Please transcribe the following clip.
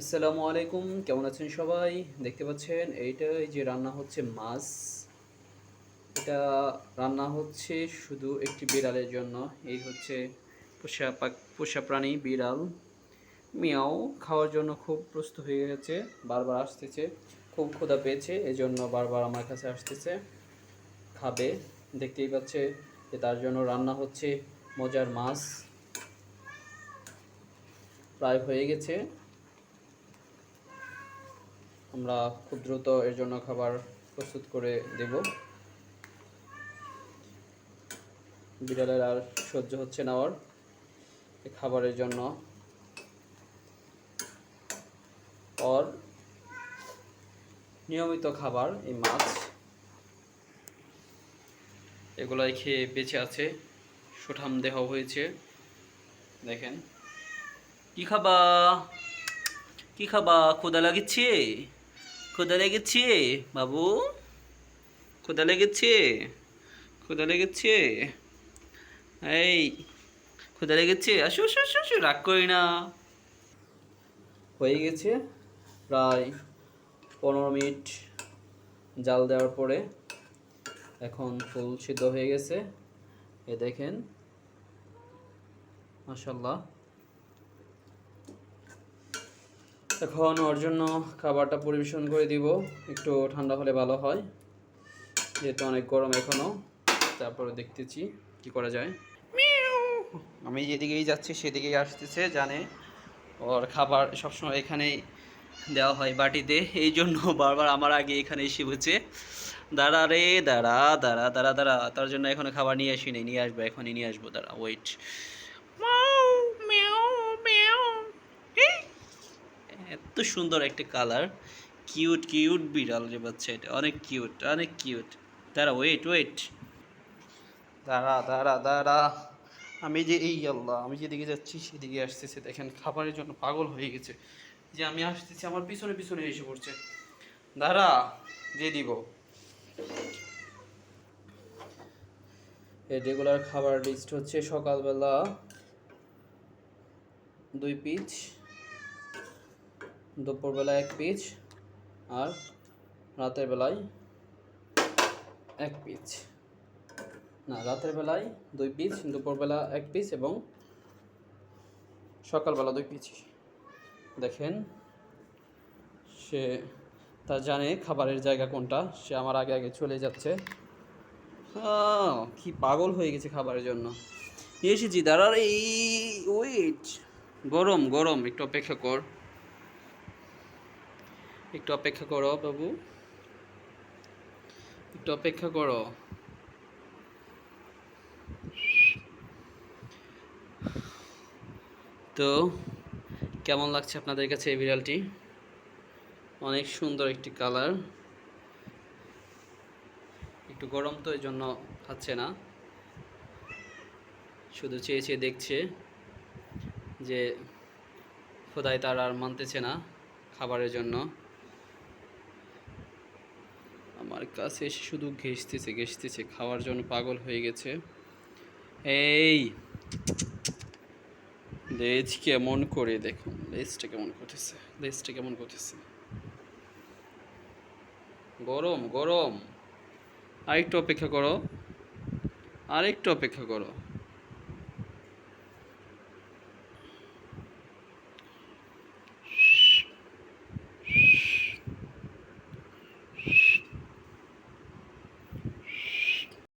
আসসালামু আলাইকুম, কেমন আছেন সবাই? দেখতে পাচ্ছেন, এইটা এই যে রান্না হচ্ছে মাছ। এটা রান্না হচ্ছে শুধু একটি বিড়ালের জন্য। এই হচ্ছে পোষা পোষা প্রাণী, বিড়াল। মিয়াও খাওয়ার জন্য খুব প্রস্তুত হয়ে গেছে, বারবার আসতেছে। খুব ক্ষুধা পেয়েছে এই জন্য বারবার আমার কাছে আসতেছে। খাবে, দেখতেই পাচ্ছে যে তার জন্য রান্না হচ্ছে মজার মাছ। প্রায় হয়ে গেছে। আমরা খুব দ্রুত এর জন্য খাবার প্রস্তুত করে দেব। বিড়ালের আর সহ্য হচ্ছে না ওর খাবারের জন্য। ওর নিয়মিত খাবার, এই মাছ, এগুলাই খেয়ে বেঁচে আছে। সুঠাম দেহ হয়েছে। দেখেন। কি খাবা? কি খাবা? ক্ষুদা লাগেছে ক্ষুদা লেগেছে, বাবু? ক্ষুদা লেগেছে ক্ষুদা লেগেছে। এই ক্ষুদা লেগেছে। আসো আসো আসো আসো, রাগ করি না। হয়ে গেছে প্রায় পনেরো মিনিট জাল দেওয়ার পরে এখন ফুল সিদ্ধ হয়ে গেছে। এ দেখেন মাশাল্লাহ এখন ওর জন্য খাবারটা পরিবেশন করে দিব। একটু ঠান্ডা হলে ভালো হয়। যেহেতু অনেক গরম এখনও তারপরে দেখতেছি কি করা যায়। আমি যেদিকেই যাচ্ছি সেদিকেই আসতেছে, জানে। ওর খাবার সবসময় এখানেই দেওয়া হয় বাটিতে। এই জন্য বারবার আমার আগে এখানে এসে বসে দাঁড়া রে, দাঁড়া দাঁড়া দাঁড়া দাঁড়া। তার জন্য এখনও খাবার নিয়ে আসিনি নিয়ে আসব, এখনই নিয়ে আসব। দাঁড়া ওয়েট এত সুন্দর একটা কালার কিউট কিউট বিড়াল যে বাচ্চা এটা। অনেক কিউট অনেক কিউট দাঁড়া ওয়েট ওয়েট দাঁড়া দাঁড়া দাঁড়া। আমি যে, এই আল্লাহ, আমি যেদিকে যাচ্ছি সেদিকে আসতেছে। দেখেন, খাবারের জন্য পাগল হয়ে গেছে। যে আমি আসতেছি, আমার পিছনে পিছনে এসে পড়ছে। দাঁড়া, দিয়ে দিব। এর রেগুলার খাবার লিস্ট হচ্ছে সকালবেলা দুই পিস দুপুরবেলা এক পিস আর রাতের বেলায় এক পিস না, রাতের বেলায় দুই পিস দুপুরবেলা এক পিস এবং সকালবেলা দুই পিস দেখেন, সে তা জানে খাবারের জায়গা কোনটা। সে আমার আগে আগে চলে যাচ্ছে। কি পাগল হয়ে গেছে খাবারের জন্য। নিয়ে এসেছি দাঁড়ার এই ওয়েট গরম গরম, একটু অপেক্ষা কর। একটু অপেক্ষা করো, বাবু। একটু অপেক্ষা করো। তো, কেমন লাগছে আপনাদের কাছে এই বিড়ালটি? অনেক সুন্দর একটি কালার। একটু গরম তো এই জন্য খাচ্ছে না। শুধু চেয়ে চেয়ে দেখছে যে, খোদাই তার আর মানতেছে না খাবারের জন্য। আমার কাছে এসে শুধু ঘেসতেছে ঘেসতেছে খাওয়ার জন্য পাগল হয়ে গেছে। এই, লেজ কেমন করে দেখুন, লেজটা কেমন করতেছে, লেজটা কেমন করতেছে। গরম গরম। আরেকটু অপেক্ষা করো, আরেকটু অপেক্ষা করো।